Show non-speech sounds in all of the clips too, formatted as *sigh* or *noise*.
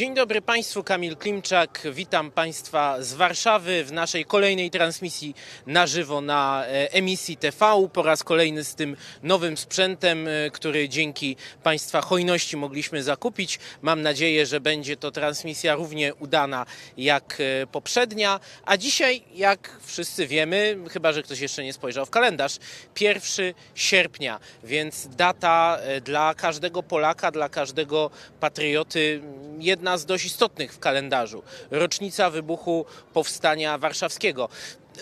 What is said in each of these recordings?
Dzień dobry Państwu, Kamil Klimczak. Witam Państwa z Warszawy w naszej kolejnej transmisji na żywo na e, emisji TV. Po raz kolejny z tym nowym sprzętem, e, który dzięki Państwa hojności mogliśmy zakupić. Mam nadzieję, że będzie to transmisja równie udana jak e, poprzednia. A dzisiaj, jak wszyscy wiemy, chyba że ktoś jeszcze nie spojrzał w kalendarz, 1 sierpnia, więc data dla każdego Polaka, dla każdego patrioty, jedna z dość istotnych w kalendarzu. Rocznica wybuchu Powstania Warszawskiego.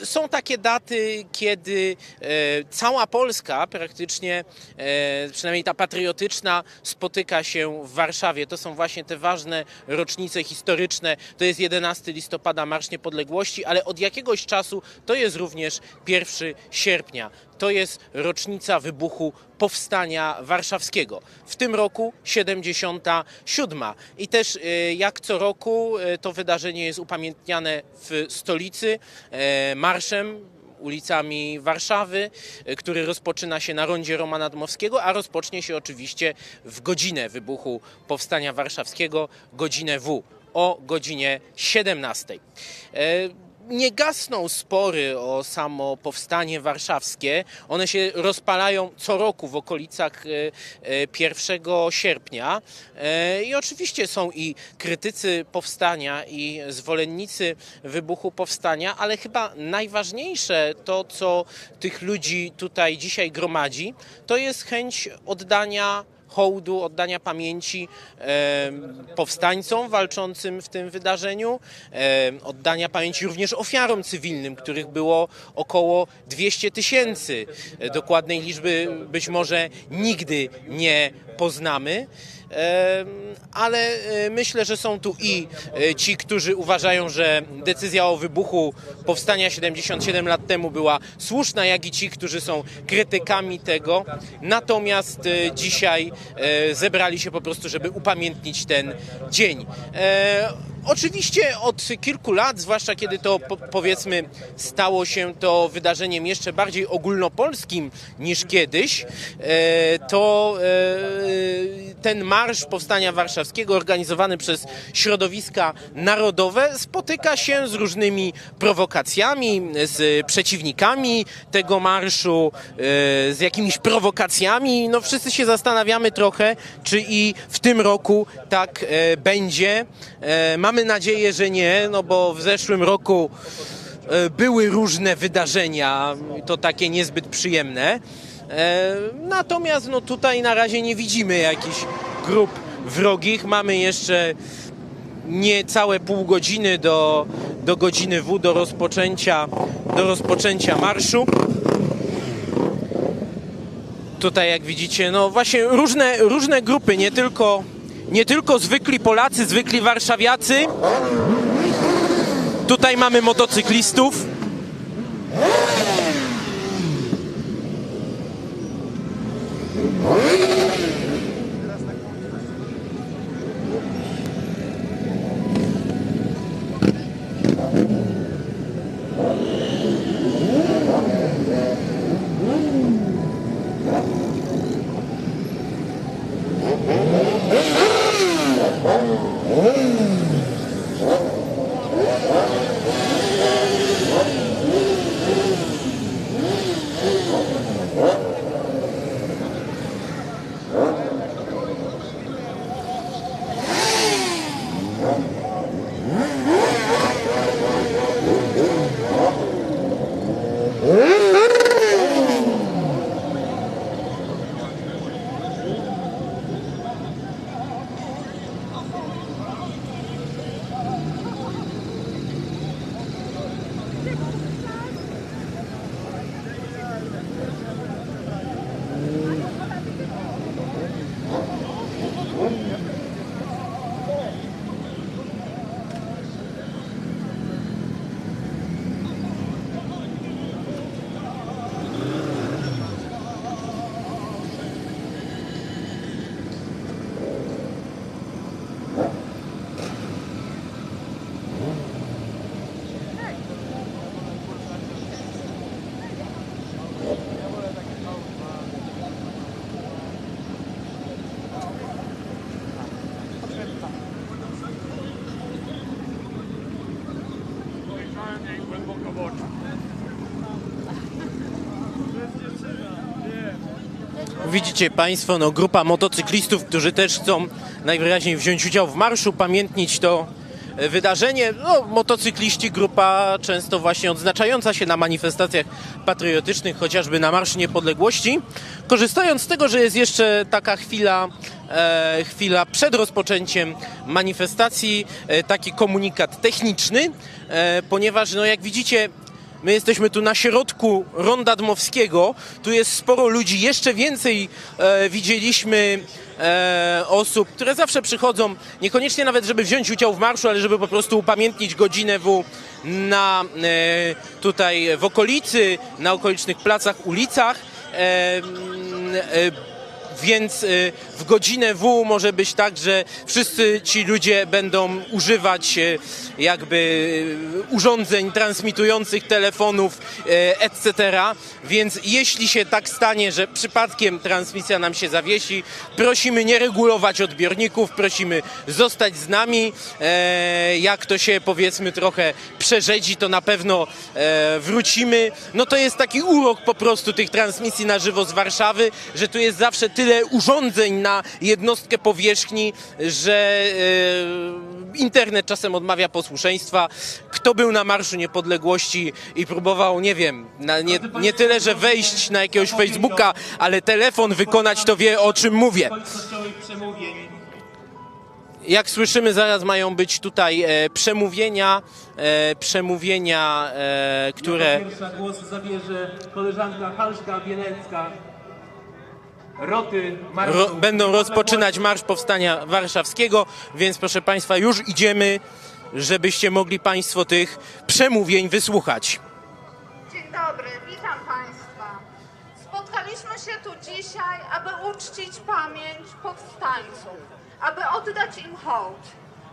Są takie daty, kiedy e, cała Polska praktycznie, e, przynajmniej ta patriotyczna, spotyka się w Warszawie. To są właśnie te ważne rocznice historyczne. To jest 11 listopada, Marsz Niepodległości, ale od jakiegoś czasu to jest również 1 sierpnia. To jest rocznica wybuchu Powstania Warszawskiego. W tym roku 77. I też e, jak co roku e, to wydarzenie jest upamiętniane w stolicy e, marszem ulicami Warszawy, który rozpoczyna się na rondzie Romana Dmowskiego, a rozpocznie się oczywiście w godzinę wybuchu Powstania Warszawskiego, godzinę W o godzinie 17. E, nie gasną spory o samo powstanie warszawskie. One się rozpalają co roku w okolicach e, e, 1 sierpnia. E, I oczywiście są i krytycy powstania, i zwolennicy wybuchu powstania, ale chyba najważniejsze to, co tych ludzi tutaj dzisiaj gromadzi, to jest chęć oddania hołdu, oddania pamięci powstańcom walczącym w tym wydarzeniu, oddania pamięci również ofiarom cywilnym, których było około 200 tysięcy. E, Dokładnej liczby być może nigdy nie poznamy. Ale e, myślę, że są tu i e, ci, którzy uważają, że decyzja o wybuchu powstania 77 lat temu była słuszna, jak i ci, którzy są krytykami tego. Natomiast e, dzisiaj zebrali się po prostu, żeby upamiętnić ten dzień. Oczywiście od kilku lat, zwłaszcza kiedy to po, powiedzmy stało się to wydarzeniem jeszcze bardziej ogólnopolskim niż kiedyś, to ten marsz Powstania Warszawskiego organizowany przez środowiska narodowe spotyka się z różnymi prowokacjami, z przeciwnikami tego marszu, e, z jakimiś prowokacjami. No wszyscy się zastanawiamy trochę, czy i w tym roku tak e, będzie. E, Mamy nadzieję, że nie, no bo w zeszłym roku były różne wydarzenia, to takie niezbyt przyjemne. E, Natomiast no tutaj na razie nie widzimy jakichś grup wrogich. Mamy jeszcze niecałe pół godziny do, do godziny W, do rozpoczęcia, do rozpoczęcia marszu. Tutaj jak widzicie, no właśnie różne, różne grupy, nie tylko, nie tylko zwykli Polacy, zwykli warszawiacy. Tutaj mamy motocyklistów. Widzicie Państwo, no, grupa motocyklistów, którzy też chcą najwyraźniej wziąć udział w marszu, pamiętnić to e, wydarzenie. No, motocykliści, grupa często właśnie odznaczająca się na manifestacjach patriotycznych, chociażby na Marszu Niepodległości. Korzystając z tego, że jest jeszcze taka chwila, e, chwila przed rozpoczęciem manifestacji, e, taki komunikat techniczny, e, ponieważ no, jak widzicie My jesteśmy tu na środku Ronda Dmowskiego. Tu jest sporo ludzi. Jeszcze więcej e, widzieliśmy e, osób, które zawsze przychodzą, niekoniecznie nawet, żeby wziąć udział w marszu, ale żeby po prostu upamiętnić godzinę W na, e, tutaj w okolicy, na okolicznych placach, ulicach. E, e, więc y, w godzinę W może być tak, że wszyscy ci ludzie będą używać y, jakby y, urządzeń transmitujących telefonów, etc. Więc jeśli się tak stanie, że przypadkiem transmisja nam się zawiesi, prosimy nie regulować odbiorników, prosimy zostać z nami. E, Jak to się powiedzmy trochę przerzedzi, to na pewno e, wrócimy. No to jest taki urok po prostu tych transmisji na żywo z Warszawy, że tu jest zawsze tyle urządzeń na jednostkę powierzchni, że e, internet czasem odmawia posłuszeństwa. Kto był na Marszu Niepodległości i próbował, nie wiem, na, nie, nie tyle, że wejść na jakiegoś Facebooka, ale telefon wykonać, to wie o czym mówię. Jak słyszymy, zaraz mają być tutaj e, przemówienia, e, przemówienia, e, które... Pierwsza głos zabierze koleżanka Halszka Bielecka. Roty Marszu. ro, będą rozpoczynać Marsz Powstania Warszawskiego, więc proszę Państwa, już idziemy, żebyście mogli Państwo tych przemówień wysłuchać. Dzień dobry, witam Państwa. Spotkaliśmy się tu dzisiaj, aby uczcić pamięć powstańców, aby oddać im hołd.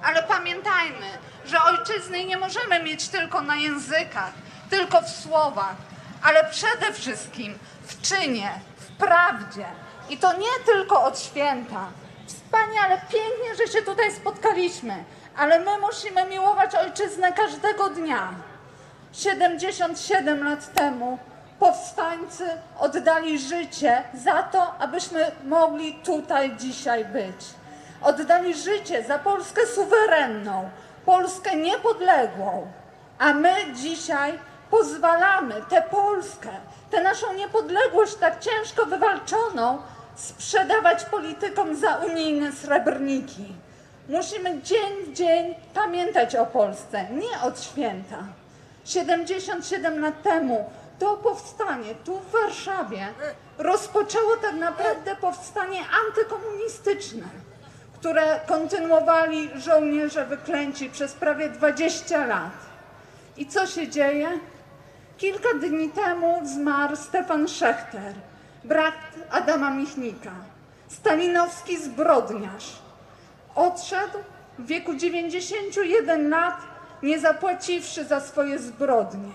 Ale pamiętajmy, że ojczyzny nie możemy mieć tylko na językach, tylko w słowach, ale przede wszystkim w czynie, w prawdzie. I to nie tylko od święta. Wspaniale, pięknie, że się tutaj spotkaliśmy, ale my musimy miłować ojczyznę każdego dnia. 77 lat temu powstańcy oddali życie za to, abyśmy mogli tutaj dzisiaj być. Oddali życie za Polskę suwerenną, Polskę niepodległą. A my dzisiaj pozwalamy tę Polskę, tę naszą niepodległość tak ciężko wywalczoną, sprzedawać politykom za unijne srebrniki. Musimy dzień w dzień pamiętać o Polsce, nie od święta. 77 lat temu to powstanie tu w Warszawie rozpoczęło tak naprawdę powstanie antykomunistyczne, które kontynuowali żołnierze wyklęci przez prawie 20 lat. I co się dzieje? Kilka dni temu zmarł Stefan Szechter, brat Adama Michnika, stalinowski zbrodniarz. Odszedł w wieku 91 lat, nie zapłaciwszy za swoje zbrodnie.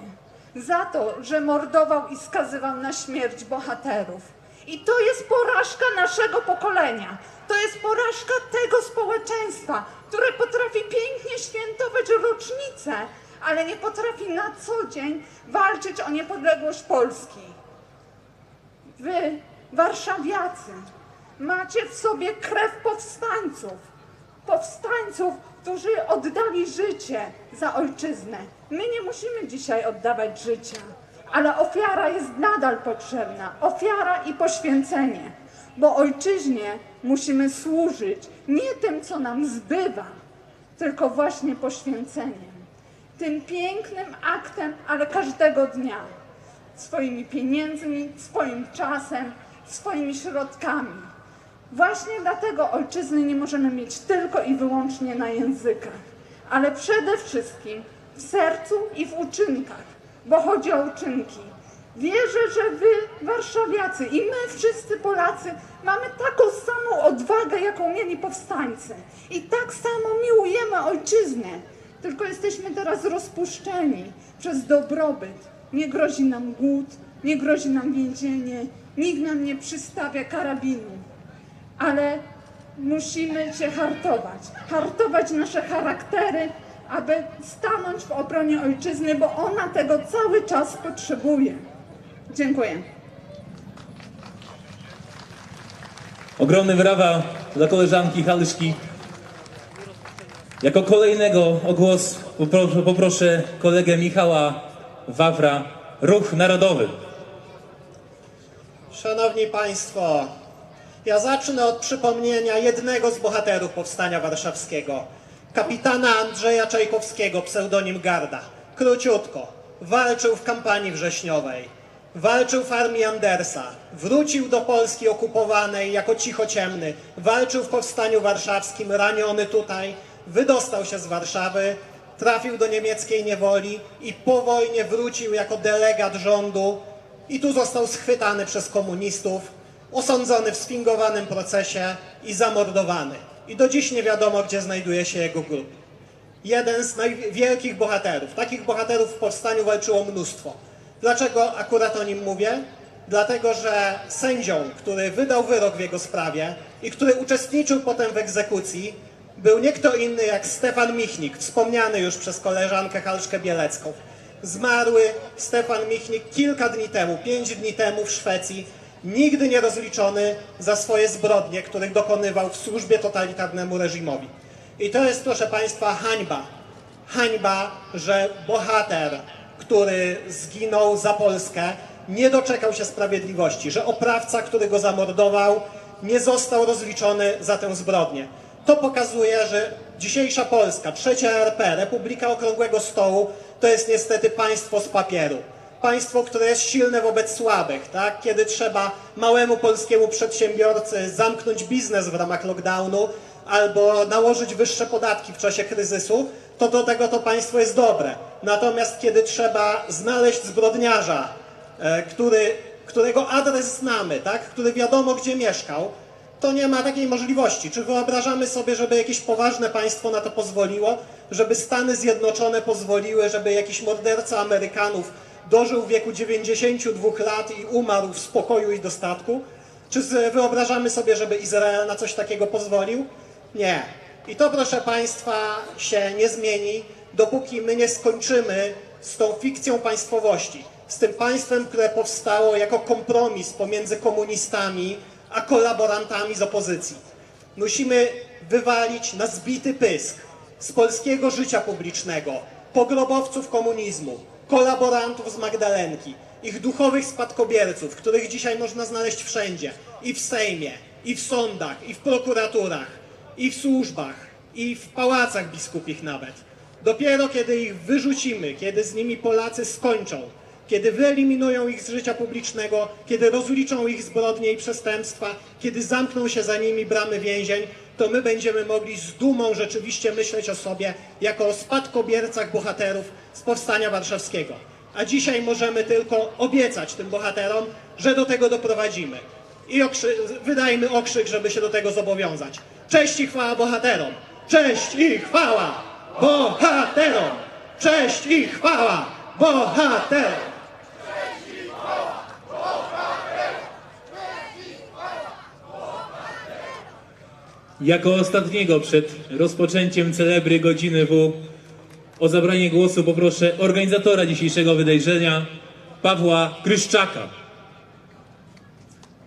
Za to, że mordował i skazywał na śmierć bohaterów. I to jest porażka naszego pokolenia. To jest porażka tego społeczeństwa, które potrafi pięknie świętować rocznice, ale nie potrafi na co dzień walczyć o niepodległość Polski. Wy, warszawiacy, macie w sobie krew powstańców. Powstańców, którzy oddali życie za ojczyznę. My nie musimy dzisiaj oddawać życia, ale ofiara jest nadal potrzebna. Ofiara i poświęcenie. Bo ojczyźnie musimy służyć nie tym, co nam zbywa, tylko właśnie poświęceniem. Tym pięknym aktem, ale każdego dnia swoimi pieniędzmi, swoim czasem, swoimi środkami. Właśnie dlatego ojczyzny nie możemy mieć tylko i wyłącznie na językach, ale przede wszystkim w sercu i w uczynkach, bo chodzi o uczynki. Wierzę, że wy, warszawiacy i my wszyscy Polacy mamy taką samą odwagę, jaką mieli powstańcy. I tak samo miłujemy ojczyznę, tylko jesteśmy teraz rozpuszczeni przez dobrobyt. Nie grozi nam głód, nie grozi nam więzienie, nikt nam nie przystawia karabinu. Ale musimy się hartować, hartować nasze charaktery, aby stanąć w obronie ojczyzny, bo ona tego cały czas potrzebuje. Dziękuję. Ogromne brawa dla koleżanki Haluszki. Jako kolejnego o głos poproszę, poproszę kolegę Michała Wawra, Ruch Narodowy. Szanowni Państwo, ja zacznę od przypomnienia jednego z bohaterów Powstania Warszawskiego, kapitana Andrzeja Czajkowskiego, pseudonim Garda. Króciutko, walczył w kampanii wrześniowej, walczył w armii Andersa, wrócił do Polski okupowanej jako cichociemny, walczył w Powstaniu Warszawskim, raniony tutaj, wydostał się z Warszawy, trafił do niemieckiej niewoli i po wojnie wrócił jako delegat rządu i tu został schwytany przez komunistów, osądzony w sfingowanym procesie i zamordowany. I do dziś nie wiadomo, gdzie znajduje się jego grób. Jeden z najwielkich bohaterów. Takich bohaterów w powstaniu walczyło mnóstwo. Dlaczego akurat o nim mówię? Dlatego, że sędzią, który wydał wyrok w jego sprawie i który uczestniczył potem w egzekucji, był nie kto inny jak Stefan Michnik, wspomniany już przez koleżankę Halszkę Bielecką. Zmarły Stefan Michnik kilka dni temu, pięć dni temu w Szwecji, nigdy nie rozliczony za swoje zbrodnie, których dokonywał w służbie totalitarnemu reżimowi. I to jest, proszę Państwa, hańba. Hańba, że bohater, który zginął za Polskę, nie doczekał się sprawiedliwości, że oprawca, który go zamordował, nie został rozliczony za tę zbrodnię. To pokazuje, że dzisiejsza Polska, trzecia RP, Republika Okrągłego Stołu, to jest niestety państwo z papieru. Państwo, które jest silne wobec słabych, tak? Kiedy trzeba małemu polskiemu przedsiębiorcy zamknąć biznes w ramach lockdownu albo nałożyć wyższe podatki w czasie kryzysu, to do tego to państwo jest dobre. Natomiast kiedy trzeba znaleźć zbrodniarza, e, który, którego adres znamy, tak? który wiadomo gdzie mieszkał, to nie ma takiej możliwości. Czy wyobrażamy sobie, żeby jakieś poważne państwo na to pozwoliło? Żeby Stany Zjednoczone pozwoliły, żeby jakiś morderca Amerykanów dożył wieku 92 lat i umarł w spokoju i dostatku? Czy wyobrażamy sobie, żeby Izrael na coś takiego pozwolił? Nie. I to, proszę Państwa, się nie zmieni, dopóki my nie skończymy z tą fikcją państwowości, z tym państwem, które powstało jako kompromis pomiędzy komunistami a kolaborantami z opozycji. Musimy wywalić na zbity pysk z polskiego życia publicznego pogrobowców komunizmu, kolaborantów z Magdalenki, ich duchowych spadkobierców, których dzisiaj można znaleźć wszędzie i w Sejmie, i w sądach, i w prokuraturach, i w służbach, i w pałacach biskupich nawet. Dopiero kiedy ich wyrzucimy, kiedy z nimi Polacy skończą, kiedy wyeliminują ich z życia publicznego, kiedy rozliczą ich zbrodnie i przestępstwa, kiedy zamkną się za nimi bramy więzień, to my będziemy mogli z dumą rzeczywiście myśleć o sobie jako o spadkobiercach bohaterów z Powstania Warszawskiego. A dzisiaj możemy tylko obiecać tym bohaterom, że do tego doprowadzimy. I okrzy- wydajmy okrzyk, żeby się do tego zobowiązać. Cześć i chwała bohaterom! Cześć i chwała bohaterom! Cześć i chwała bohaterom! Jako ostatniego przed rozpoczęciem celebry godziny W o zabranie głosu poproszę organizatora dzisiejszego wydarzenia, Pawła Kryszczaka.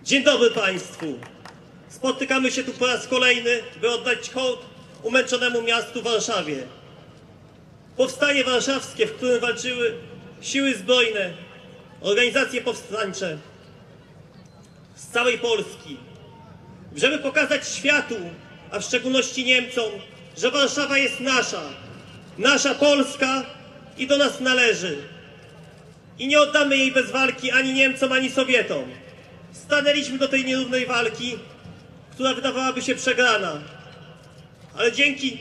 Dzień dobry Państwu. Spotykamy się tu po raz kolejny, by oddać hołd umęczonemu miastu Warszawie. Powstanie warszawskie, w którym walczyły siły zbrojne, organizacje powstańcze z całej Polski, żeby pokazać światu, a w szczególności Niemcom, że Warszawa jest nasza, nasza Polska i do nas należy. I nie oddamy jej bez walki ani Niemcom, ani Sowietom. Stanęliśmy do tej nierównej walki, która wydawałaby się przegrana. Ale dzięki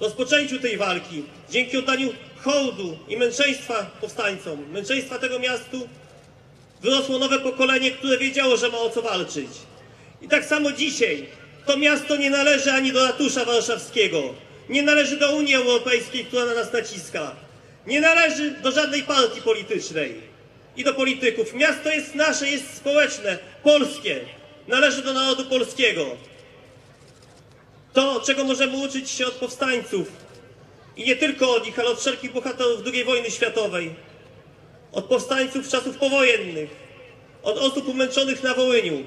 rozpoczęciu tej walki, dzięki oddaniu hołdu i męczeństwa powstańcom, męczeństwa tego miastu, wyrosło nowe pokolenie, które wiedziało, że ma o co walczyć. I tak samo dzisiaj to miasto nie należy ani do ratusza warszawskiego, nie należy do Unii Europejskiej, która na nas naciska, nie należy do żadnej partii politycznej. I do polityków. Miasto jest nasze, jest społeczne, polskie, należy do narodu polskiego. To, czego możemy uczyć się od powstańców, I nie tylko od nich, ale od wszelkich bohaterów II wojny światowej, od powstańców czasów powojennych, od osób umęczonych na Wołyniu.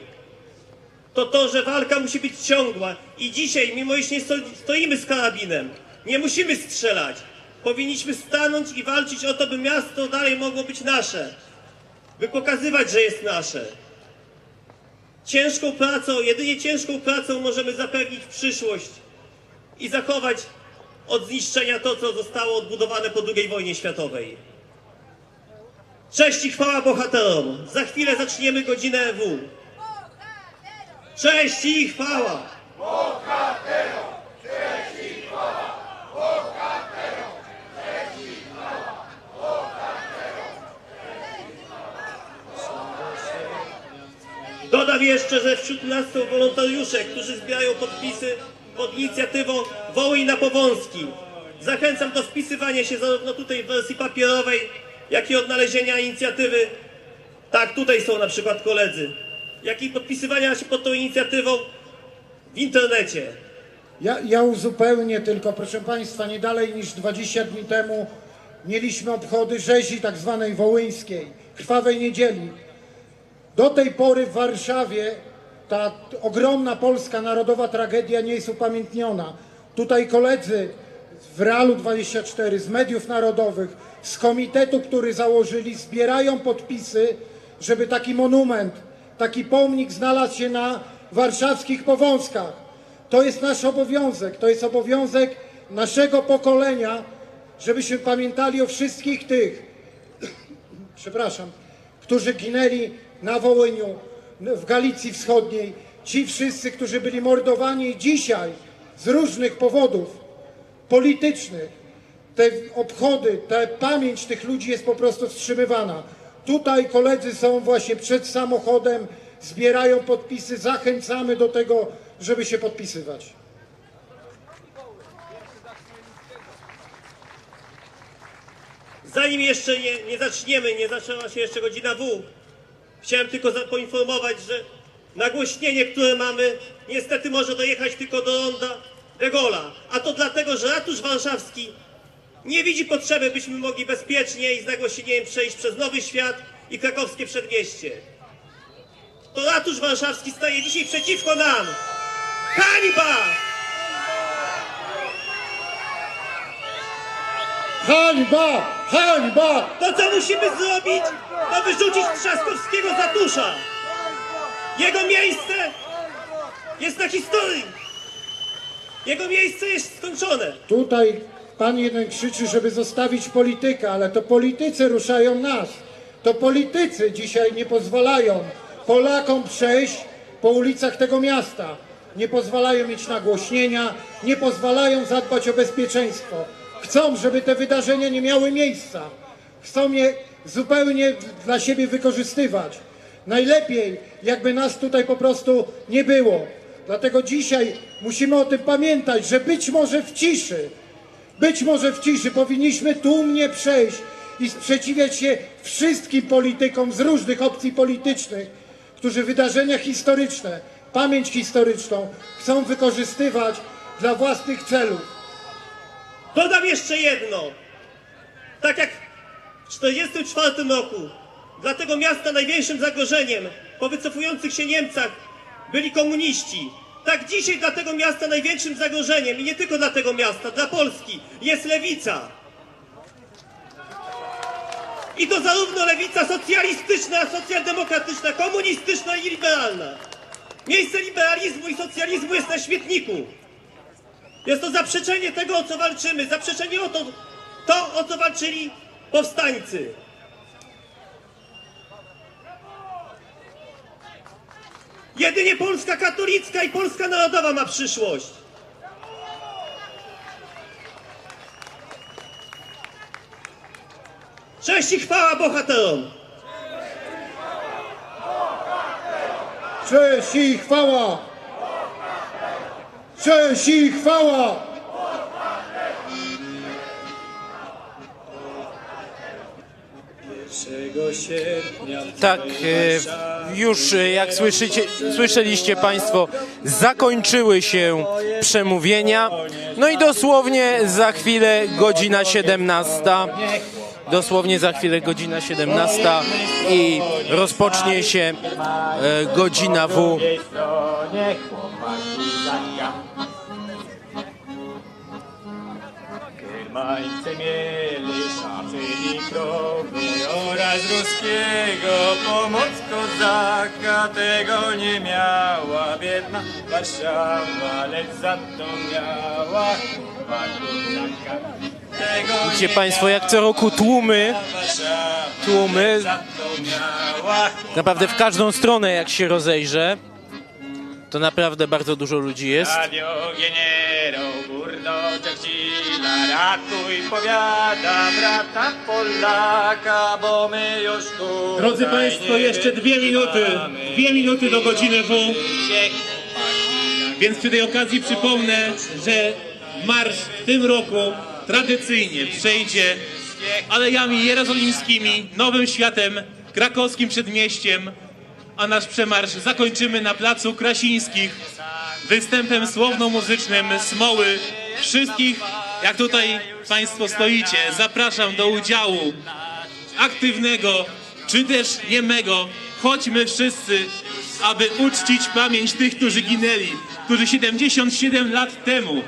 To to, że walka musi być ciągła i dzisiaj, mimo iż nie sto- stoimy z karabinem, nie musimy strzelać. Powinniśmy stanąć i walczyć o to, by miasto dalej mogło być nasze, by pokazywać, że jest nasze. Ciężką pracą, jedynie ciężką pracą możemy zapewnić przyszłość i zachować od zniszczenia to, co zostało odbudowane po II wojnie światowej. Cześć i chwała bohaterom! Za chwilę zaczniemy godzinę EW. Cześć i chwała! Dodam jeszcze, że wśród nas są wolontariusze, którzy zbierają podpisy pod inicjatywą Wołyń na Powązki. Zachęcam do wpisywania się zarówno tutaj w wersji papierowej, jak i odnalezienia inicjatywy. Tak, tutaj są na przykład koledzy. Jak i podpisywania się pod tą inicjatywą w internecie. Ja, ja uzupełnię tylko, proszę Państwa, nie dalej niż 20 dni temu mieliśmy obchody rzezi tak zwanej wołyńskiej, krwawej niedzieli. Do tej pory w Warszawie ta ogromna polska narodowa tragedia nie jest upamiętniona. Tutaj koledzy w Realu 24, z mediów narodowych, z komitetu, który założyli, zbierają podpisy, żeby taki monument, taki pomnik znalazł się na warszawskich powązkach. To jest nasz obowiązek, to jest obowiązek naszego pokolenia, żebyśmy pamiętali o wszystkich tych, *clears throat* przepraszam, którzy ginęli na Wołyniu, w Galicji Wschodniej, ci wszyscy, którzy byli mordowani dzisiaj z różnych powodów politycznych, te obchody, ta pamięć tych ludzi jest po prostu wstrzymywana. Tutaj koledzy są właśnie przed samochodem, zbierają podpisy, zachęcamy do tego, żeby się podpisywać. Zanim jeszcze nie, nie zaczniemy, nie zaczęła się jeszcze godzina W, chciałem tylko poinformować, że nagłośnienie, które mamy, niestety może dojechać tylko do ronda Gaulle'a. A to dlatego, że ratusz warszawski nie widzi potrzeby, byśmy mogli bezpiecznie i z nagłośnieniem przejść przez Nowy Świat i krakowskie przedmieście. To ratusz warszawski staje dzisiaj przeciwko nam. Hańba! Hańba! Hańba! To co musimy zrobić, to wyrzucić Trzaskowskiego z ratusza. Jego miejsce jest na historii. Jego miejsce jest skończone. Tutaj pan jeden krzyczy, żeby zostawić politykę, ale to politycy ruszają nas. To politycy dzisiaj nie pozwalają Polakom przejść po ulicach tego miasta. Nie pozwalają mieć nagłośnienia, nie pozwalają zadbać o bezpieczeństwo. Chcą, żeby te wydarzenia nie miały miejsca. Chcą je zupełnie dla siebie wykorzystywać. Najlepiej, jakby nas tutaj po prostu nie było. Dlatego dzisiaj musimy o tym pamiętać, że być może w ciszy, być może w ciszy powinniśmy tłumnie przejść i sprzeciwiać się wszystkim politykom z różnych opcji politycznych, którzy wydarzenia historyczne, pamięć historyczną chcą wykorzystywać dla własnych celów. Dodam jeszcze jedno. Tak jak w 1944 roku dla tego miasta największym zagrożeniem po wycofujących się Niemcach byli komuniści. Tak dzisiaj dla tego miasta największym zagrożeniem i nie tylko dla tego miasta, dla Polski jest lewica. I to zarówno lewica socjalistyczna, socjaldemokratyczna, komunistyczna i liberalna. Miejsce liberalizmu i socjalizmu jest na śmietniku. Jest to zaprzeczenie tego, o co walczymy, zaprzeczenie o to, to o co walczyli powstańcy. Jedynie Polska katolicka i Polska narodowa ma przyszłość. Cześć i chwała bohaterom! Cześć i chwała! Cześć i chwała! Tak, e, już e, jak słyszycie, słyszeliście Państwo, zakończyły się przemówienia. No i dosłownie za chwilę godzina 17. Dosłownie za chwilę godzina 17 i rozpocznie się e, godzina W. Germańcy mieli szafy i krowy oraz ruskiego pomoc kozaka tego nie miała biedna Warszawa, lecz za to miała. Tego Widzicie Państwo, jak co roku tłumy, tłumy. naprawdę w każdą stronę jak się rozejrzę, to naprawdę bardzo dużo ludzi jest. Radio Churchilla Ratuj powiada brata Polaka Bo my już tu Drodzy Państwo, jeszcze dwie minuty, dwie minuty do godziny W. Więc przy tej okazji przypomnę, że marsz w tym roku tradycyjnie przejdzie alejami jerozolimskimi, Nowym Światem, krakowskim przedmieściem, a nasz przemarsz zakończymy na Placu Krasińskich występem słowno-muzycznym Smoły. Wszystkich, jak tutaj Państwo stoicie, zapraszam do udziału aktywnego, czy też niemego. Chodźmy wszyscy, aby uczcić pamięć tych, którzy ginęli, którzy 77 lat temu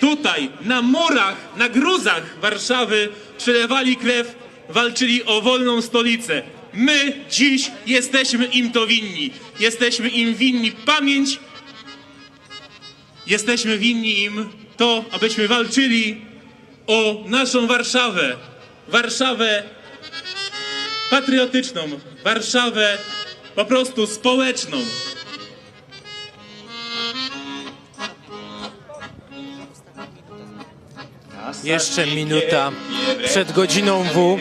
tutaj, na murach, na gruzach Warszawy przelewali krew, walczyli o wolną stolicę. My dziś jesteśmy im to winni. Jesteśmy im winni pamięć, jesteśmy winni im to, abyśmy walczyli o naszą Warszawę. Warszawę patriotyczną, Warszawę po prostu społeczną. Jeszcze minuta przed godziną W.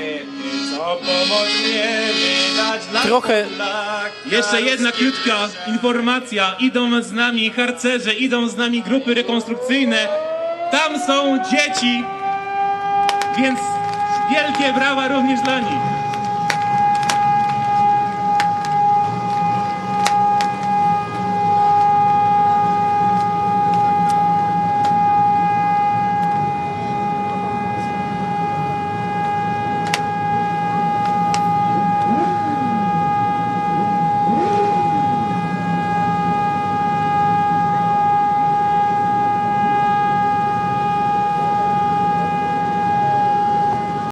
Trochę Jeszcze jedna krótka informacja. Idą z nami harcerze, idą z nami grupy rekonstrukcyjne. Tam są dzieci, więc wielkie brawa również dla nich.